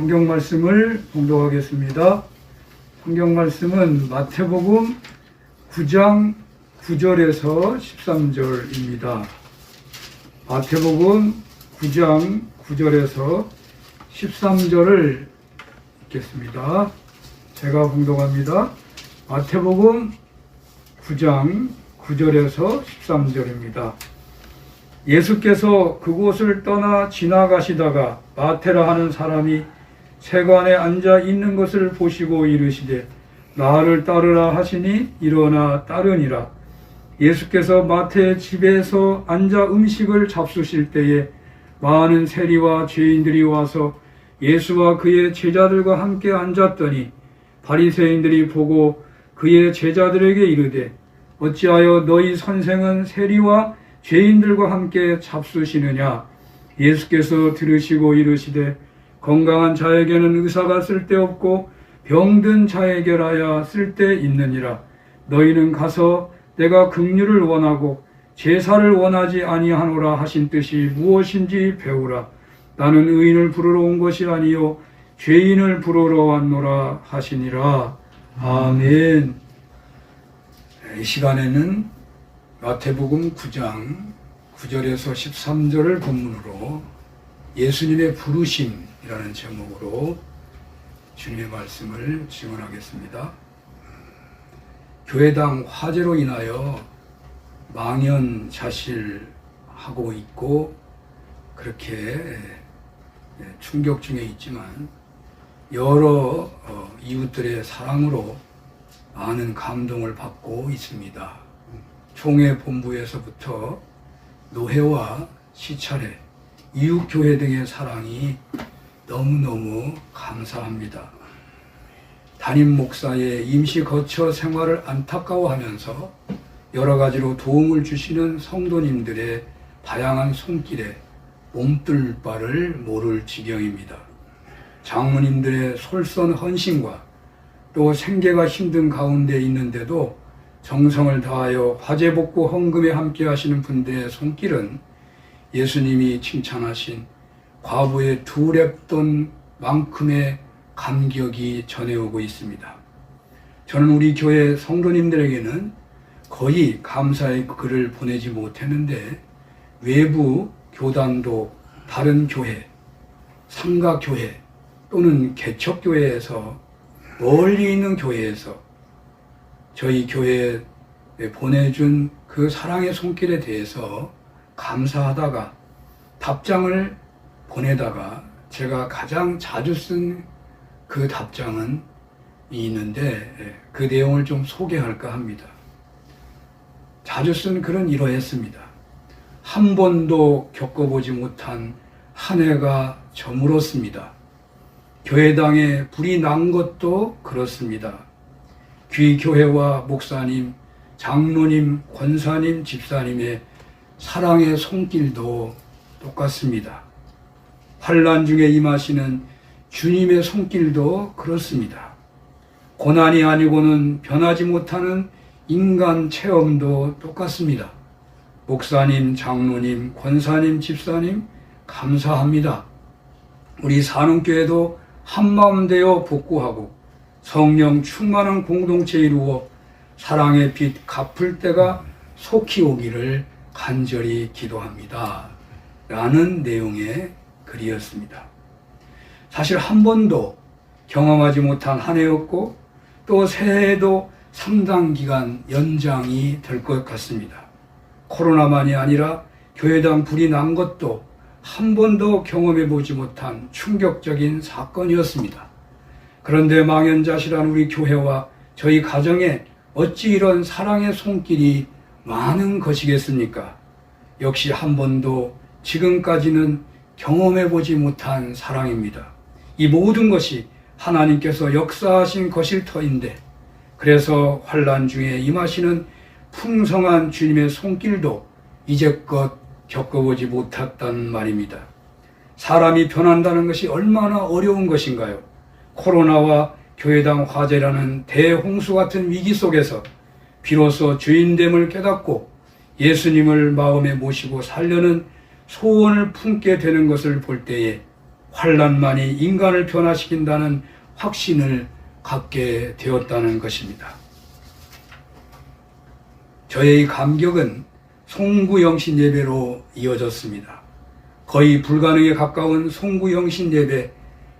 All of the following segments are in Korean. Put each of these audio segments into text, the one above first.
성경 말씀을 공독하겠습니다. 성경 말씀은 마태복음 9장 9절에서 13절입니다. 마태복음 9장 9절에서 13절을 읽겠습니다. 제가 공독합니다. 마태복음 9장 9절에서 13절입니다. 예수께서 그곳을 떠나 지나가시다가 마테라 하는 사람이 세관에 앉아 있는 것을 보시고 이르시되 나를 따르라 하시니 일어나 따르니라. 예수께서 마태의 집에서 앉아 음식을 잡수실 때에 많은 세리와 죄인들이 와서 예수와 그의 제자들과 함께 앉았더니 바리새인들이 보고 그의 제자들에게 이르되 어찌하여 너희 선생은 세리와 죄인들과 함께 잡수시느냐 예수께서 들으시고 이르시되 건강한 자에게는 의사가 쓸데없고 병든 자에게라야 쓸데있느니라. 너희는 가서 내가 긍휼을 원하고 제사를 원하지 아니하노라 하신 뜻이 무엇인지 배우라. 나는 의인을 부르러 온 것이 아니요 죄인을 부르러 왔노라 하시니라. 아멘. 이 시간에는 마태복음 9장 9절에서 13절을 본문으로 예수님의 부르심 이라는 제목으로 주님의 말씀을 증언하겠습니다. 교회당 화재로 인하여 망연자실하고 있고 그렇게 충격 중에 있지만 여러 어, 이웃들의 사랑으로 많은 감동을 받고 있습니다. 총회 본부에서부터 노회와 시찰회, 이웃교회 등의 사랑이 너무너무 감사합니다. 담임 목사의 임시 거처 생활을 안타까워하면서 여러 가지로 도움을 주시는 성도님들의 다양한 손길에 몸둘 바를 모를 지경입니다. 장모님들의 솔선 헌신과 또 생계가 힘든 가운데 있는데도 정성을 다하여 화재복구 헌금에 함께 하시는 분들의 손길은 예수님이 칭찬하신 과부의 두 랩돈 만큼의 감격이 전해오고 있습니다. 저는 우리 교회 성도님들에게는 거의 감사의 글을 보내지 못했는데 외부 교단도 다른 교회, 삼가교회 또는 개척교회에서 멀리 있는 교회에서 저희 교회에 보내준 그 사랑의 손길에 대해서 감사하다가 답장을 보내다가 제가 가장 자주 쓴 그 답장은 있는데 그 내용을 좀 소개할까 합니다. 자주 쓴 글은 이러했습니다. 한 번도 겪어보지 못한 한 해가 저물었습니다. 교회당에 불이 난 것도 그렇습니다. 귀교회와 목사님, 장로님, 권사님, 집사님의 사랑의 손길도 똑같습니다. 환란 중에 임하시는 주님의 손길도 그렇습니다. 고난이 아니고는 변하지 못하는 인간 체험도 똑같습니다. 목사님, 장로님, 권사님, 집사님 감사합니다. 우리 사는교회도 한마음 되어 복구하고 성령 충만한 공동체 이루어 사랑의 빛 갚을 때가 속히 오기를 간절히 기도합니다. 라는 내용의 글이었습니다. 사실 한 번도 경험하지 못한 한 해였고 또 새해도 상당 기간 연장이 될 것 같습니다. 코로나만이 아니라 교회당 불이 난 것도 한 번도 경험해 보지 못한 충격적인 사건이었습니다. 그런데 망연자실한 우리 교회와 저희 가정에 어찌 이런 사랑의 손길이 많은 것이겠습니까? 역시 한 번도 지금까지는 경험해 보지 못한 사랑입니다. 이 모든 것이 하나님께서 역사하신 것일 터인데 그래서 환란 중에 임하시는 풍성한 주님의 손길도 이제껏 겪어보지 못했단 말입니다. 사람이 변한다는 것이 얼마나 어려운 것인가요? 코로나와 교회당 화재라는 대홍수 같은 위기 속에서 비로소 주인됨을 깨닫고 예수님을 마음에 모시고 살려는 소원을 품게 되는 것을 볼 때에 환란만이 인간을 변화시킨다는 확신을 갖게 되었다는 것입니다. 저의 감격은 송구영신 예배로 이어졌습니다. 거의 불가능에 가까운 송구영신 예배,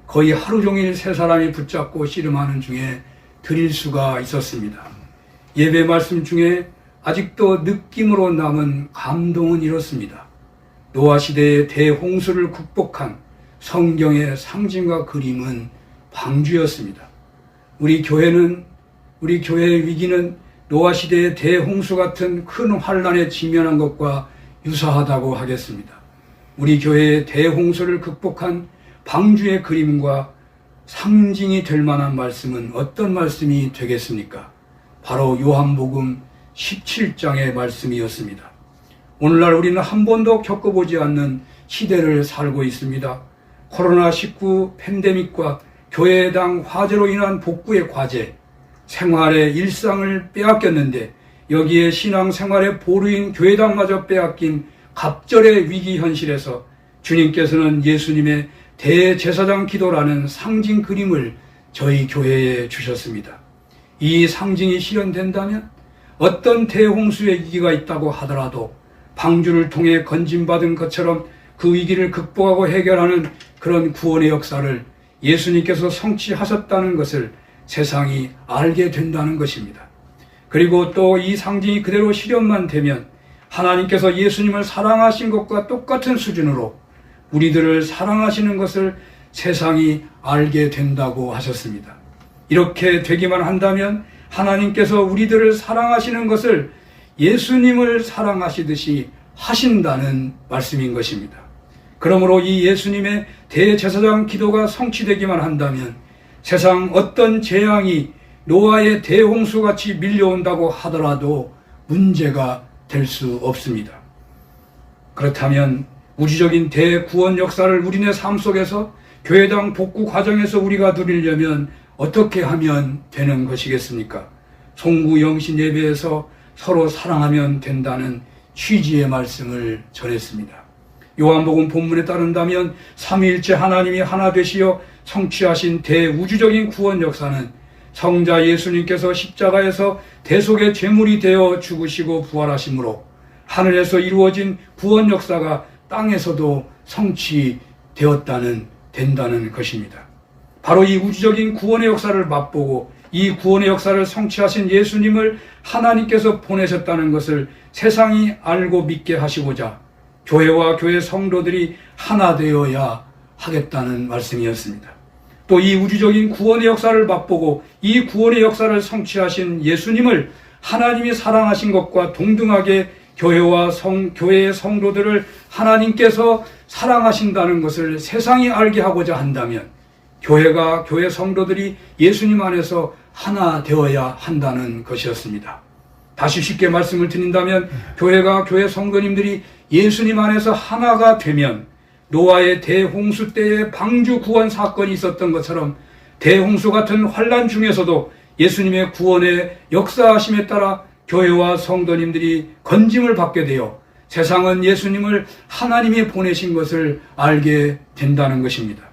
거의 하루 종일 세 사람이 붙잡고 씨름하는 중에 드릴 수가 있었습니다. 예배 말씀 중에 아직도 느낌으로 남은 감동은 이렇습니다. 노아 시대의 대홍수를 극복한 성경의 상징과 그림은 방주였습니다. 우리 교회는 우리 교회의 위기는 노아 시대의 대홍수 같은 큰 환란에 직면한 것과 유사하다고 하겠습니다. 우리 교회의 대홍수를 극복한 방주의 그림과 상징이 될 만한 말씀은 어떤 말씀이 되겠습니까? 바로 요한복음 17장의 말씀이었습니다. 오늘날 우리는 한 번도 겪어보지 않는 시대를 살고 있습니다. 코로나19 팬데믹과 교회당 화재로 인한 복구의 과제, 생활의 일상을 빼앗겼는데 여기에 신앙 생활의 보루인 교회당마저 빼앗긴 갑절의 위기 현실에서 주님께서는 예수님의 대제사장 기도라는 상징 그림을 저희 교회에 주셨습니다. 이 상징이 실현된다면 어떤 대홍수의 위기가 있다고 하더라도 방주를 통해 건진받은 것처럼 그 위기를 극복하고 해결하는 그런 구원의 역사를 예수님께서 성취하셨다는 것을 세상이 알게 된다는 것입니다. 그리고 또 이 상징이 그대로 실현만 되면 하나님께서 예수님을 사랑하신 것과 똑같은 수준으로 우리들을 사랑하시는 것을 세상이 알게 된다고 하셨습니다. 이렇게 되기만 한다면 하나님께서 우리들을 사랑하시는 것을 예수님을 사랑하시듯이 하신다는 말씀인 것입니다. 그러므로 이 예수님의 대제사장 기도가 성취되기만 한다면 세상 어떤 재앙이 노아의 대홍수 같이 밀려온다고 하더라도 문제가 될 수 없습니다. 그렇다면 우주적인 대구원 역사를 우리네 삶 속에서 교회당 복구 과정에서 우리가 누리려면 어떻게 하면 되는 것이겠습니까? 송구 영신 예배에서 서로 사랑하면 된다는 취지의 말씀을 전했습니다. 요한복음 본문에 따른다면 삼위일체 하나님이 하나 되시어 성취하신 대우주적인 구원 역사는 성자 예수님께서 십자가에서 대속의 제물이 되어 죽으시고 부활하심으로 하늘에서 이루어진 구원 역사가 땅에서도 성취되었다는 된다는 것입니다. 바로 이 우주적인 구원의 역사를 맛보고 이 구원의 역사를 성취하신 예수님을 하나님께서 보내셨다는 것을 세상이 알고 믿게 하시고자 교회와 교회 성도들이 하나 되어야 하겠다는 말씀이었습니다. 또 이 우주적인 구원의 역사를 맛보고 이 구원의 역사를 성취하신 예수님을 하나님이 사랑하신 것과 동등하게 교회와 성, 교회의 성도들을 하나님께서 사랑하신다는 것을 세상이 알게 하고자 한다면 교회가 교회 성도들이 예수님 안에서 하나 되어야 한다는 것이었습니다. 다시 쉽게 말씀을 드린다면 교회가 교회 성도님들이 예수님 안에서 하나가 되면 노아의 대홍수 때의 방주 구원 사건이 있었던 것처럼 대홍수 같은 환란 중에서도 예수님의 구원의 역사하심에 따라 교회와 성도님들이 건짐을 받게 되어 세상은 예수님을 하나님이 보내신 것을 알게 된다는 것입니다.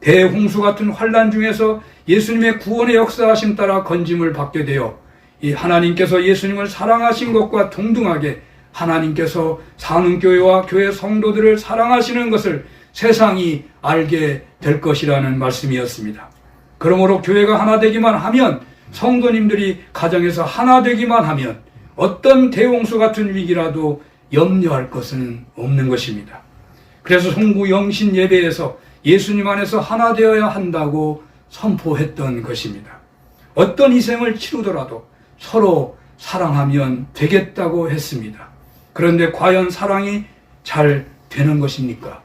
대홍수 같은 환란 중에서 예수님의 구원의 역사하심 따라 건짐을 받게 되어 이 하나님께서 예수님을 사랑하신 것과 동등하게 하나님께서 사는 교회와 교회 성도들을 사랑하시는 것을 세상이 알게 될 것이라는 말씀이었습니다. 그러므로 교회가 하나 되기만 하면 성도님들이 가정에서 하나 되기만 하면 어떤 대홍수 같은 위기라도 염려할 것은 없는 것입니다. 그래서 송구 영신 예배에서 예수님 안에서 하나 되어야 한다고 선포했던 것입니다. 어떤 희생을 치르더라도 서로 사랑하면 되겠다고 했습니다. 그런데 과연 사랑이 잘 되는 것입니까?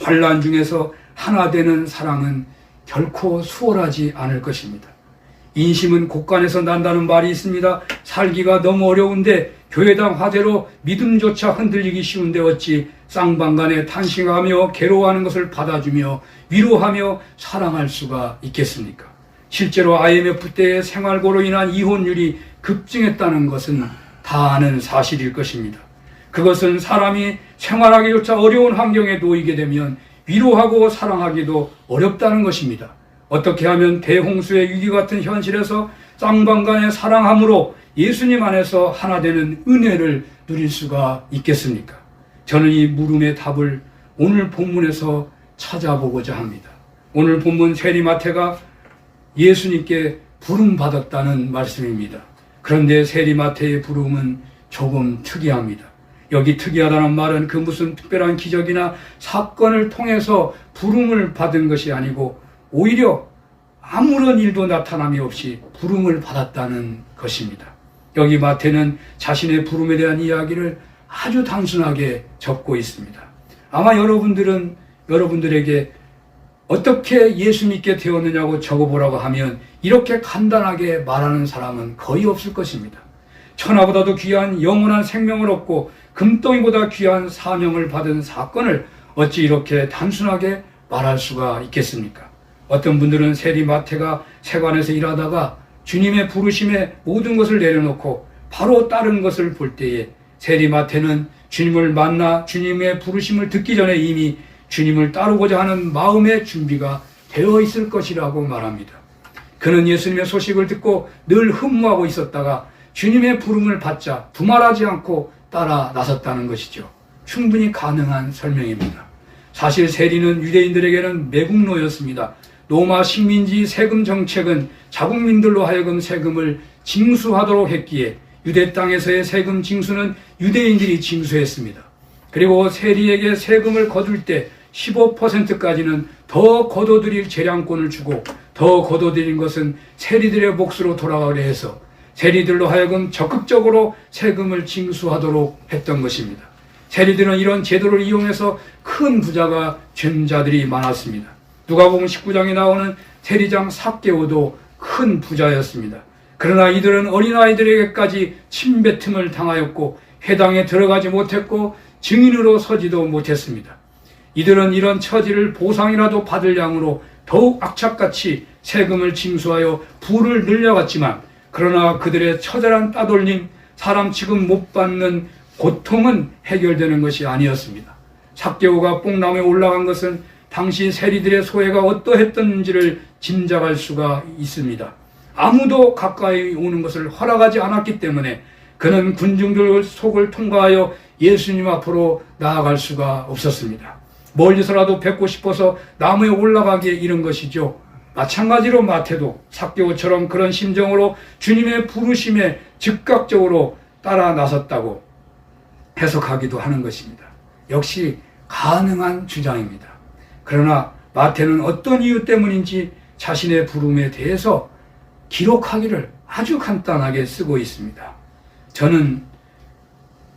환란 중에서 하나 되는 사랑은 결코 수월하지 않을 것입니다. 인심은 곳간에서 난다는 말이 있습니다. 살기가 너무 어려운데 교회당 화제로 믿음조차 흔들리기 쉬운데 어찌 쌍방간에 탄식하며 괴로워하는 것을 받아주며 위로하며 사랑할 수가 있겠습니까? 실제로 IMF 때의 생활고로 인한 이혼율이 급증했다는 것은 다 아는 사실일 것입니다. 그것은 사람이 생활하기조차 어려운 환경에 놓이게 되면 위로하고 사랑하기도 어렵다는 것입니다. 어떻게 하면 대홍수의 위기 같은 현실에서 쌍방간의 사랑함으로 예수님 안에서 하나 되는 은혜를 누릴 수가 있겠습니까? 저는 이 물음의 답을 오늘 본문에서 찾아보고자 합니다. 오늘 본문 세리마태가 예수님께 부름받았다는 말씀입니다. 그런데 세리마태의 부름은 조금 특이합니다. 여기 특이하다는 말은 그 무슨 특별한 기적이나 사건을 통해서 부름을 받은 것이 아니고 오히려 아무런 일도 나타남이 없이 부름을 받았다는 것입니다. 여기 마태는 자신의 부름에 대한 이야기를 아주 단순하게 적고 있습니다. 아마 여러분들은 여러분들에게 어떻게 예수 믿게 되었느냐고 적어보라고 하면 이렇게 간단하게 말하는 사람은 거의 없을 것입니다. 천하보다도 귀한 영원한 생명을 얻고 금덩이보다 귀한 사명을 받은 사건을 어찌 이렇게 단순하게 말할 수가 있겠습니까? 어떤 분들은 세리 마태가 세관에서 일하다가 주님의 부르심에 모든 것을 내려놓고 바로 다른 것을 볼 때에 세리 마태는 주님을 만나 주님의 부르심을 듣기 전에 이미 주님을 따르고자 하는 마음의 준비가 되어 있을 것이라고 말합니다. 그는 예수님의 소식을 듣고 늘 흠모하고 있었다가 주님의 부름을 받자 두말하지 않고 따라 나섰다는 것이죠. 충분히 가능한 설명입니다. 사실 세리는 유대인들에게는 매국노였습니다. 로마 식민지 세금 정책은 자국민들로 하여금 세금을 징수하도록 했기에 유대 땅에서의 세금 징수는 유대인들이 징수했습니다. 그리고 세리에게 세금을 거둘 때 15%까지는 더 거둬들일 재량권을 주고 더 거둬들인 것은 세리들의 몫으로 돌아가려 해서 세리들로 하여금 적극적으로 세금을 징수하도록 했던 것입니다. 세리들은 이런 제도를 이용해서 큰 부자가 된 자들이 많았습니다. 누가복음 19장에 나오는 세리장 삭개오도 큰 부자였습니다. 그러나 이들은 어린아이들에게까지 침뱉음을 당하였고 해당에 들어가지 못했고 증인으로 서지도 못했습니다. 이들은 이런 처지를 보상이라도 받을 양으로 더욱 악착같이 세금을 징수하여 부를 늘려갔지만 그러나 그들의 처절한 따돌림, 사람 취급 못 받는 고통은 해결되는 것이 아니었습니다. 삭개오가 뽕나무에 올라간 것은 당시 세리들의 소외가 어떠했던지를 짐작할 수가 있습니다. 아무도 가까이 오는 것을 허락하지 않았기 때문에 그는 군중들 속을 통과하여 예수님 앞으로 나아갈 수가 없었습니다. 멀리서라도 뵙고 싶어서 나무에 올라가기에 이른 것이죠. 마찬가지로 마태도 삭개오처럼 그런 심정으로 주님의 부르심에 즉각적으로 따라 나섰다고 해석하기도 하는 것입니다. 역시 가능한 주장입니다. 그러나 마태는 어떤 이유 때문인지 자신의 부름에 대해서 기록하기를 아주 간단하게 쓰고 있습니다. 저는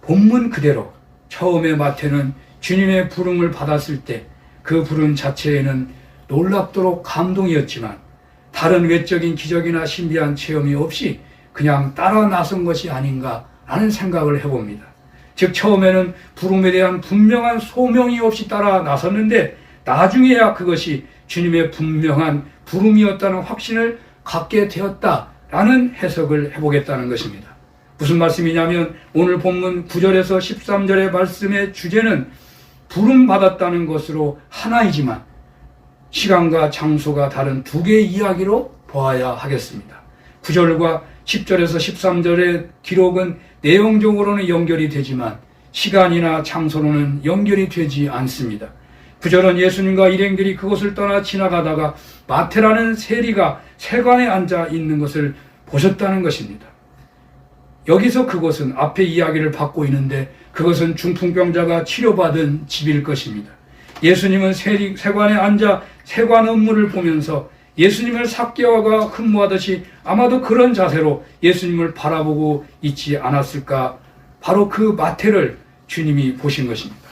본문 그대로 처음에 마태는 주님의 부름을 받았을 때 그 부름 자체에는 놀랍도록 감동이었지만 다른 외적인 기적이나 신비한 체험이 없이 그냥 따라 나선 것이 아닌가 라는 생각을 해봅니다. 즉 처음에는 부름에 대한 분명한 소명이 없이 따라 나섰는데 나중에야 그것이 주님의 분명한 부름이었다는 확신을 갖게 되었다라는 해석을 해보겠다는 것입니다. 무슨 말씀이냐면 오늘 본문 9절에서 13절의 말씀의 주제는 부름 받았다는 것으로 하나이지만 시간과 장소가 다른 두 개의 이야기로 보아야 하겠습니다. 9절과 10절에서 13절의 기록은 내용적으로는 연결이 되지만 시간이나 장소로는 연결이 되지 않습니다. 9절은 예수님과 일행들이 그곳을 떠나 지나가다가 마테라는 세리가 세관에 앉아 있는 것을 보셨다는 것입니다. 여기서 그곳은 앞에 이야기를 받고 있는데 그것은 중풍병자가 치료받은 집일 것입니다. 예수님은 세리, 세관에 앉아 세관 업무를 보면서 예수님을 삭개와가 흠모하듯이 아마도 그런 자세로 예수님을 바라보고 있지 않았을까? 바로 그 마태를 주님이 보신 것입니다.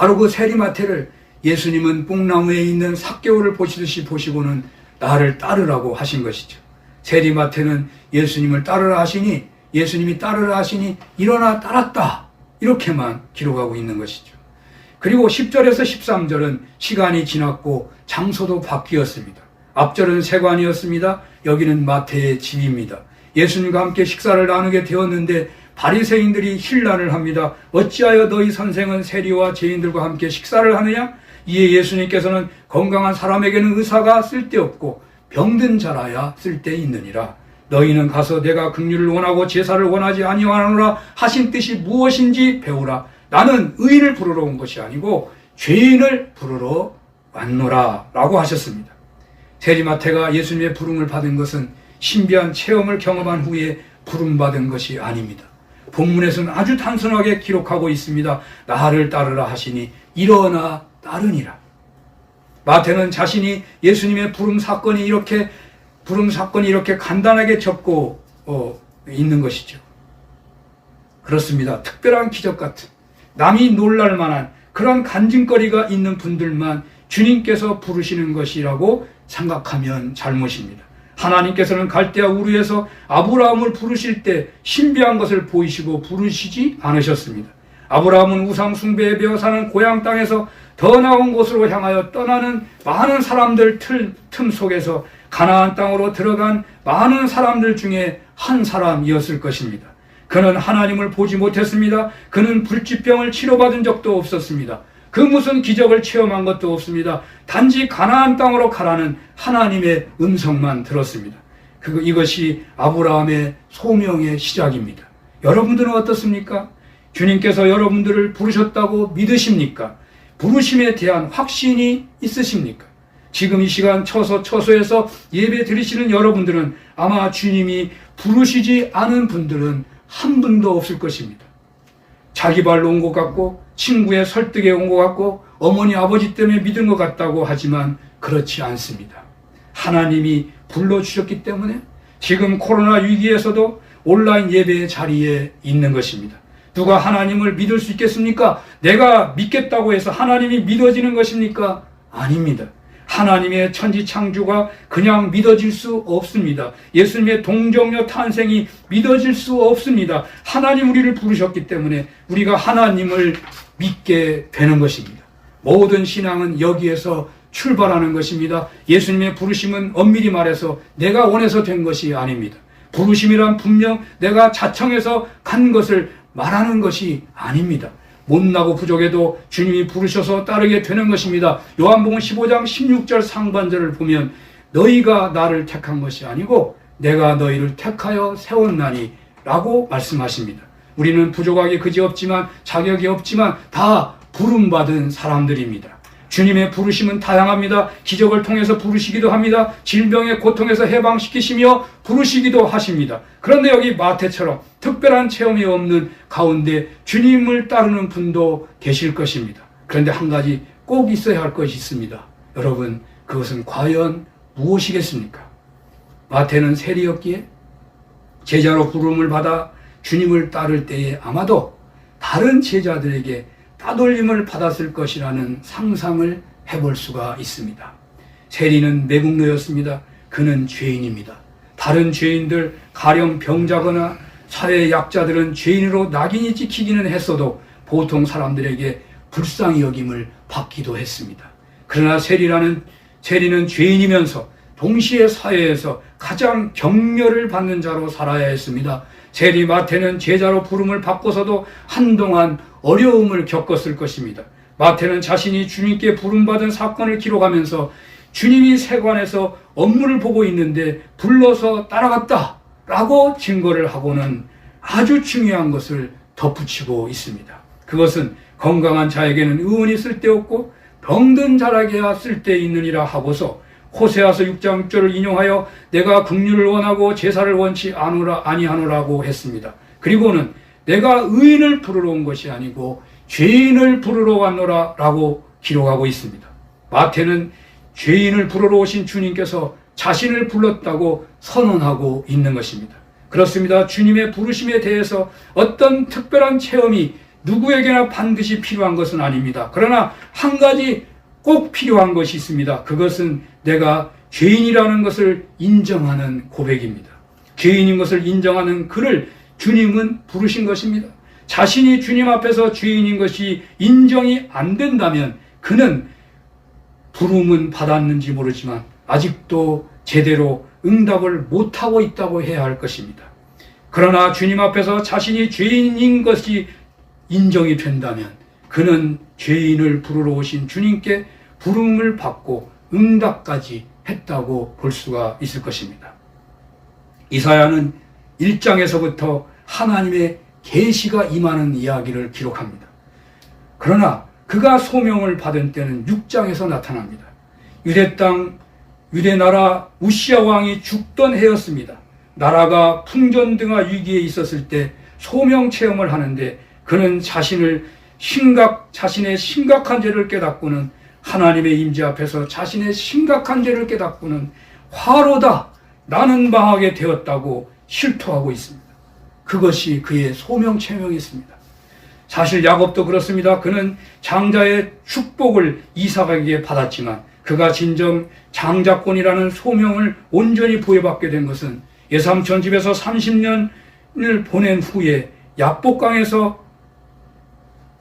바로 그 세리 마태를 예수님은 뽕나무에 있는 삭개오를 보시듯이 보시고는 나를 따르라고 하신 것이죠. 세리 마태는 예수님을 따르라 하시니 예수님이 따르라 하시니 일어나 따랐다. 이렇게만 기록하고 있는 것이죠. 그리고 10절에서 13절은 시간이 지났고 장소도 바뀌었습니다. 앞절은 세관이었습니다. 여기는 마태의 집입니다. 예수님과 함께 식사를 나누게 되었는데 바리새인들이 힐난을 합니다. 어찌하여 너희 선생은 세리와 죄인들과 함께 식사를 하느냐? 이에 예수님께서는 건강한 사람에게는 의사가 쓸데없고 병든 자라야 쓸데있느니라. 너희는 가서 내가 긍휼을 원하고 제사를 원하지 아니하노라 하신 뜻이 무엇인지 배우라. 나는 의인을 부르러 온 것이 아니고 죄인을 부르러 왔노라 라고 하셨습니다. 세리마태가 예수님의 부름을 받은 것은 신비한 체험을 경험한 후에 부름받은 것이 아닙니다. 본문에서는 아주 단순하게 기록하고 있습니다. 나를 따르라 하시니 일어나 따르니라. 마태는 자신이 예수님의 부름 사건이 이렇게 부름 사건이 이렇게 간단하게 적고 어, 있는 것이죠. 그렇습니다. 특별한 기적 같은 남이 놀랄 만한 그런 간증거리가 있는 분들만 주님께서 부르시는 것이라고 생각하면 잘못입니다. 하나님께서는 갈대아 우르에서 아브라함을 부르실 때 신비한 것을 보이시고 부르시지 않으셨습니다. 아브라함은 우상 숭배에 배어 사는 고향 땅에서 더 나은 곳으로 향하여 떠나는 많은 사람들 틀, 틈 속에서 가나안 땅으로 들어간 많은 사람들 중에 한 사람이었을 것입니다. 그는 하나님을 보지 못했습니다. 그는 불치병을 치료받은 적도 없었습니다. 그 무슨 기적을 체험한 것도 없습니다. 단지 가나안 땅으로 가라는 하나님의 음성만 들었습니다. 그 이것이 아브라함의 소명의 시작입니다. 여러분들은 어떻습니까? 주님께서 여러분들을 부르셨다고 믿으십니까? 부르심에 대한 확신이 있으십니까? 지금 이 시간 처소 처소에서 예배 드리시는 여러분들은 아마 주님이 부르시지 않은 분들은 한 분도 없을 것입니다. 자기 발로 온 것 같고 친구의 설득에 온 것 같고 어머니 아버지 때문에 믿은 것 같다고 하지만 그렇지 않습니다. 하나님이 불러주셨기 때문에 지금 코로나 위기에서도 온라인 예배의 자리에 있는 것입니다. 누가 하나님을 믿을 수 있겠습니까? 내가 믿겠다고 해서 하나님이 믿어지는 것입니까? 아닙니다. 하나님의 천지 창조가 그냥 믿어질 수 없습니다. 예수님의 동정녀 탄생이 믿어질 수 없습니다. 하나님 우리를 부르셨기 때문에 우리가 하나님을 믿게 되는 것입니다. 모든 신앙은 여기에서 출발하는 것입니다. 예수님의 부르심은 엄밀히 말해서 내가 원해서 된 것이 아닙니다. 부르심이란 분명 내가 자청해서 간 것을 말하는 것이 아닙니다. 못나고 부족해도 주님이 부르셔서 따르게 되는 것입니다. 요한복음 15장 16절 상반절을 보면 너희가 나를 택한 것이 아니고 내가 너희를 택하여 세웠나니 라고 말씀하십니다. 우리는 부족하기 그지없지만 자격이 없지만 다 부름받은 사람들입니다. 주님의 부르심은 다양합니다. 기적을 통해서 부르시기도 합니다. 질병의 고통에서 해방시키시며 부르시기도 하십니다. 그런데 여기 마태처럼 특별한 체험이 없는 가운데 주님을 따르는 분도 계실 것입니다. 그런데 한 가지 꼭 있어야 할 것이 있습니다. 여러분, 그것은 과연 무엇이겠습니까? 마태는 세리였기에 제자로 부름을 받아 주님을 따를 때에 아마도 다른 제자들에게 따돌림을 받았을 것이라는 상상을 해볼 수가 있습니다. 세리는 매국노였습니다. 그는 죄인입니다. 다른 죄인들, 가령 병자거나 사회 약자들은 죄인으로 낙인이 찍히기는 했어도 보통 사람들에게 불쌍히 여김을 받기도 했습니다. 그러나 세리라는 세리는 죄인이면서 동시에 사회에서 가장 격려를 받는 자로 살아야 했습니다. 세리 마태는 제자로 부름을 받고서도 한동안 어려움을 겪었을 것입니다. 마태는 자신이 주님께 부름받은 사건을 기록하면서 주님이 세관에서 업무를 보고 있는데 불러서 따라갔다 라고 증거를 하고는 아주 중요한 것을 덧붙이고 있습니다. 그것은 건강한 자에게는 의원이 쓸데없고 병든 자라게야 쓸데있느니라 하고서 호세아서 6장 6절을 인용하여 내가 긍휼을 원하고 제사를 원치 않으라 아니하노라고 했습니다. 그리고는 내가 의인을 부르러 온 것이 아니고 죄인을 부르러 왔노라라고 기록하고 있습니다. 마태는 죄인을 부르러 오신 주님께서 자신을 불렀다고 선언하고 있는 것입니다. 그렇습니다. 주님의 부르심에 대해서 어떤 특별한 체험이 누구에게나 반드시 필요한 것은 아닙니다. 그러나 한 가지 꼭 필요한 것이 있습니다. 그것은 내가 죄인이라는 것을 인정하는 고백입니다. 죄인인 것을 인정하는 그를 주님은 부르신 것입니다. 자신이 주님 앞에서 죄인인 것이 인정이 안 된다면 그는 부름은 받았는지 모르지만 아직도 제대로 응답을 못하고 있다고 해야 할 것입니다. 그러나 주님 앞에서 자신이 죄인인 것이 인정이 된다면 그는 죄인을 부르러 오신 주님께 부름을 받고 응답까지 했다고 볼 수가 있을 것입니다. 이사야는 1장에서부터 하나님의 계시가 임하는 이야기를 기록합니다. 그러나 그가 소명을 받은 때는 6장에서 나타납니다. 유대 땅, 유대 나라 우시아 왕이 죽던 해였습니다. 나라가 풍전등화 위기에 있었을 때 소명 체험을 하는데 그는 자신을 심각, 자신의 심각한 죄를 깨닫고는 하나님의 임재 앞에서 자신의 심각한 죄를 깨닫고는 화로다 나는 망하게 되었다고 실토하고 있습니다. 그것이 그의 소명 체명이었습니다. 사실 야곱도 그렇습니다. 그는 장자의 축복을 이삭에게 받았지만 그가 진정 장자권이라는 소명을 온전히 부여받게 된 것은 예삼촌 집에서 30년을 보낸 후에 야복강에서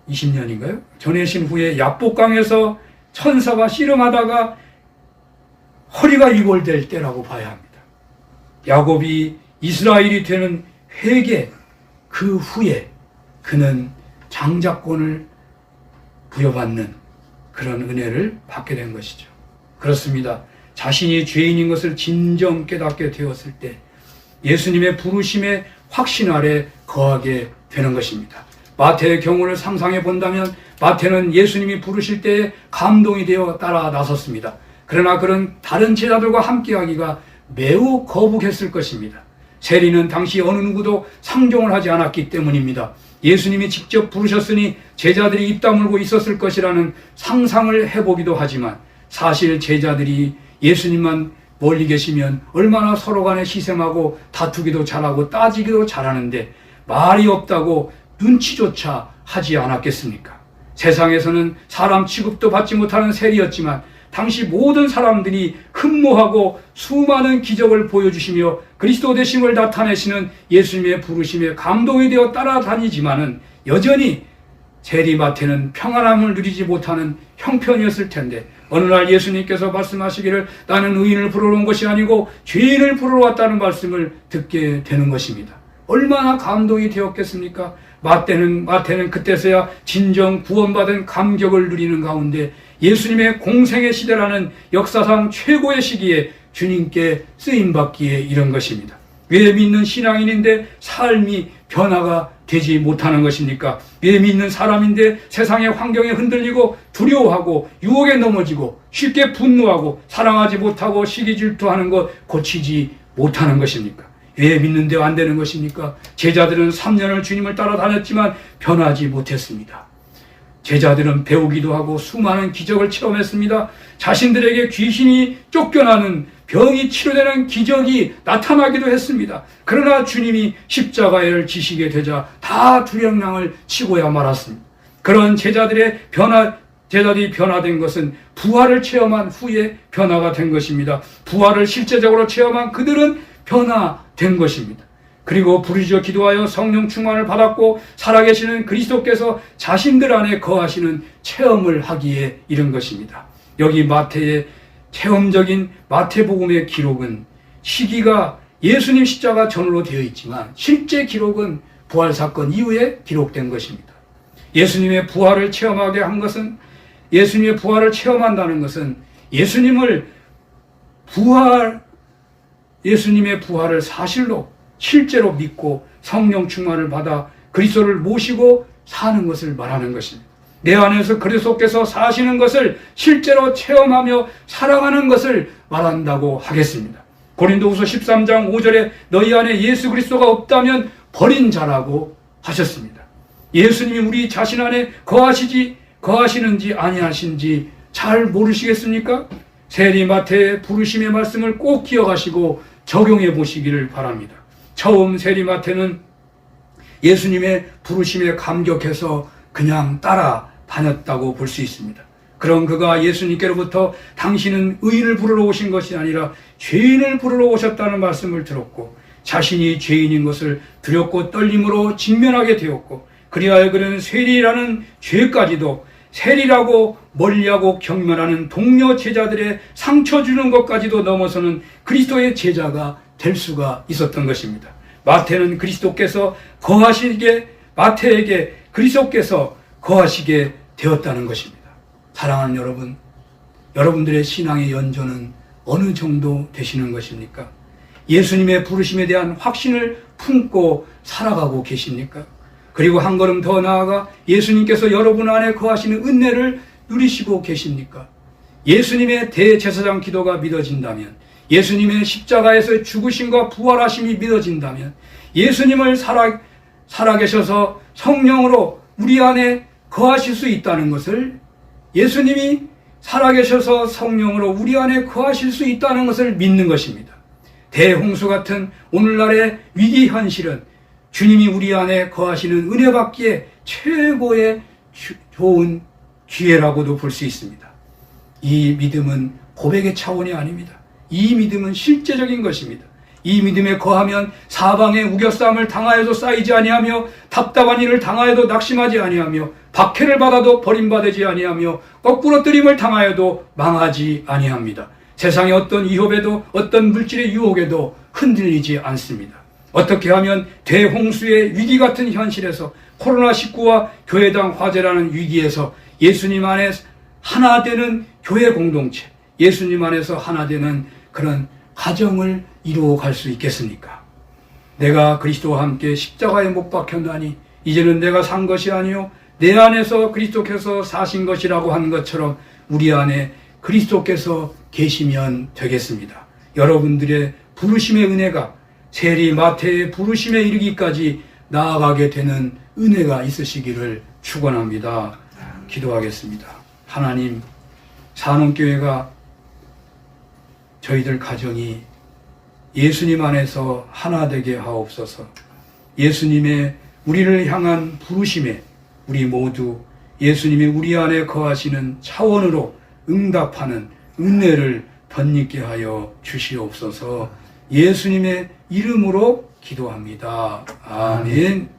20년인가요? 전해신 후에 야복강에서 천사가 씨름하다가 허리가 이골될 때라고 봐야 합니다. 야곱이 이스라엘이 되는 회개 그 후에 그는 장자권을 부여받는 그런 은혜를 받게 된 것이죠. 그렇습니다. 자신이 죄인인 것을 진정 깨닫게 되었을 때 예수님의 부르심의 확신 아래 거하게 되는 것입니다. 마태의 경우를 상상해 본다면 마태는 예수님이 부르실 때 감동이 되어 따라 나섰습니다. 그러나 그런 다른 제자들과 함께하기가 매우 거북했을 것입니다. 세리는 당시 어느 누구도 상종을 하지 않았기 때문입니다. 예수님이 직접 부르셨으니 제자들이 입 다물고 있었을 것이라는 상상을 해보기도 하지만 사실 제자들이 예수님만 멀리 계시면 얼마나 서로 간에 희생하고 다투기도 잘하고 따지기도 잘하는데 말이 없다고 눈치조차 하지 않았겠습니까? 세상에서는 사람 취급도 받지 못하는 세리였지만 당시 모든 사람들이 흠모하고 수많은 기적을 보여주시며 그리스도 되심을 나타내시는 예수님의 부르심에 감동이 되어 따라다니지만은 여전히 세리마태는 평안함을 누리지 못하는 형편이었을 텐데 어느 날 예수님께서 말씀하시기를 나는 의인을 부르러 온 것이 아니고 죄인을 부르러 왔다는 말씀을 듣게 되는 것입니다. 얼마나 감동이 되었겠습니까? 마태는 마태는 그때서야 진정 구원받은 감격을 누리는 가운데 예수님의 공생의 시대라는 역사상 최고의 시기에 주님께 쓰임 받기에 이런 것입니다. 왜 믿는 신앙인인데 삶이 변화가 되지 못하는 것입니까? 왜 믿는 사람인데 세상의 환경에 흔들리고 두려워하고 유혹에 넘어지고 쉽게 분노하고 사랑하지 못하고 시기 질투하는 것 고치지 못하는 것입니까? 왜 믿는데 안 되는 것입니까? 제자들은 3년을 주님을 따라다녔지만 변하지 못했습니다. 제자들은 배우기도 하고 수많은 기적을 체험했습니다. 자신들에게 귀신이 쫓겨나는 병이 치료되는 기적이 나타나기도 했습니다. 그러나 주님이 십자가를 지시게 되자 다 두령랑을 치고야 말았습니다. 그런 제자들의 변화, 제자들이 변화된 것은 부활을 체험한 후에 변화가 된 것입니다. 부활을 실제적으로 체험한 그들은 변화된 것입니다. 그리고 부르짖어 기도하여 성령 충만을 받았고 살아계시는 그리스도께서 자신들 안에 거하시는 체험을 하기에 이른 것입니다. 여기 마태의 체험적인 마태복음의 기록은 시기가 예수님 십자가 전으로 되어 있지만 실제 기록은 부활 사건 이후에 기록된 것입니다. 예수님의 부활을 체험하게 한 것은 예수님의 부활을 체험한다는 것은 예수님을 부활 예수님의 부활을 사실로 실제로 믿고 성령 충만을 받아 그리스도를 모시고 사는 것을 말하는 것입니다. 내 안에서 그리스도께서 사시는 것을 실제로 체험하며 살아가는 것을 말한다고 하겠습니다. 고린도후서 13장 5절에 너희 안에 예수 그리스도가 없다면 버린 자라고 하셨습니다. 예수님이 우리 자신 안에 거하시지 거하시는지 아니하신지 잘 모르시겠습니까? 세리마태의 부르심의 말씀을 꼭 기억하시고 적용해 보시기를 바랍니다. 처음 세리마태는 예수님의 부르심에 감격해서 그냥 따라 다녔다고 볼 수 있습니다. 그런 그가 예수님께로부터 당신은 의인을 부르러 오신 것이 아니라 죄인을 부르러 오셨다는 말씀을 들었고 자신이 죄인인 것을 두렵고 떨림으로 직면하게 되었고 그리하여 그는 세리라는 죄까지도 세리라고 멀리하고 경멸하는 동료 제자들의 상처 주는 것까지도 넘어서는 그리스도의 제자가 될 수가 있었던 것입니다. 마태는 그리스도께서 거하시게 마태에게 그리스도께서 거하시게 되었다는 것입니다. 사랑하는 여러분, 여러분들의 신앙의 연조는 어느 정도 되시는 것입니까? 예수님의 부르심에 대한 확신을 품고 살아가고 계십니까? 그리고 한 걸음 더 나아가 예수님께서 여러분 안에 거하시는 은혜를 누리시고 계십니까? 예수님의 대제사장 기도가 믿어진다면, 예수님의 십자가에서 죽으심과 부활하심이 믿어진다면, 예수님을 살아, 살아계셔서 성령으로 우리 안에 거하실 수 있다는 것을 예수님이 살아계셔서 성령으로 우리 안에 거하실 수 있다는 것을 믿는 것입니다. 대홍수 같은 오늘날의 위기 현실은 주님이 우리 안에 거하시는 은혜 받기에 최고의 주- 좋은 기회라고도 볼 수 있습니다. 이 믿음은 고백의 차원이 아닙니다. 이 믿음은 실제적인 것입니다. 이 믿음에 거하면 사방에 우겨싸움을 당하여도 쌓이지 아니하며 답답한 일을 당하여도 낙심하지 아니하며 박해를 받아도 버림받지 아니하며 거꾸로 뜨림을 당하여도 망하지 아니합니다. 세상의 어떤 위협에도 어떤 물질의 유혹에도 흔들리지 않습니다. 어떻게 하면 대홍수의 위기 같은 현실에서 코로나19와 교회당 화재라는 위기에서 예수님 안에 하나 되는 교회 공동체, 예수님 안에서 하나 되는 그런 가정을 이루어 갈 수 있겠습니까? 내가 그리스도와 함께 십자가에 못 박혔나니 이제는 내가 산 것이 아니요 내 안에서 그리스도께서 사신 것이라고 한 것처럼 우리 안에 그리스도께서 계시면 되겠습니다. 여러분들의 부르심의 은혜가 세리 마태의 부르심에 이르기까지 나아가게 되는 은혜가 있으시기를 축원합니다. 기도하겠습니다. 하나님 산원교회가 저희들 가정이 예수님 안에서 하나 되게 하옵소서. 예수님의 우리를 향한 부르심에 우리 모두 예수님이 우리 안에 거하시는 차원으로 응답하는 은혜를 덧입게 하여 주시옵소서. 예수님의 이름으로 기도합니다. 아멘.